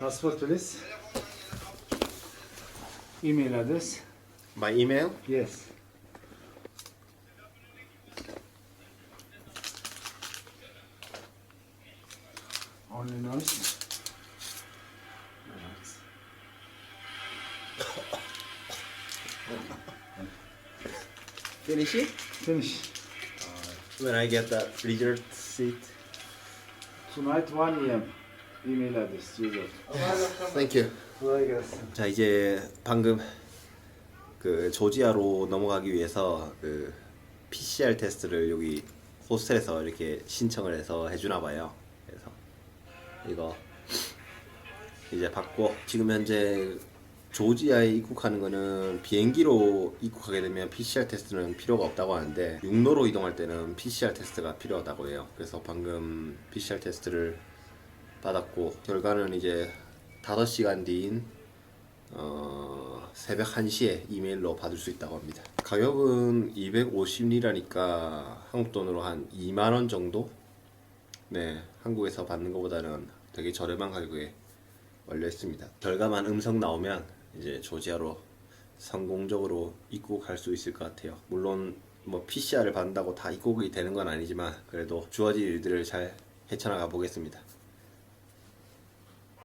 Passport please. Email address. My email? Yes. Only noise. Finish it? Finish. When I get the result seat. Tonight 1 a.m. User. Thank you. 수고하셨습니다. 자 이제 방금 그 조지아로 넘어가기 위해서 그 PCR 테스트를 여기 호스텔에서 이렇게 신청을 해서 해주나 봐요. 그래서 이거 이제 받고 지금 현재 조지아에 입국하는 거는 비행기로 입국하게 되면 PCR 테스트는 필요가 없다고 하는데 육로로 이동할 때는 PCR 테스트가 필요하다고 해요. 그래서 방금 PCR 테스트를 받았고 결과는 이제 5시간 뒤인 어, 새벽 1시에 이메일로 받을 수 있다고 합니다. 가격은 250리라니까 한국 돈으로 한 2만 원 정도? 네, 한국에서 받는 것보다는 되게 저렴한 가격에 완료했습니다. 결과만 음성 나오면 이제 조지아로 성공적으로 입국할 수 있을 것 같아요. 물론 뭐 PCR을 받는다고 다 입국이 되는 건 아니지만 그래도 주어진 일들을 잘 헤쳐나가 보겠습니다.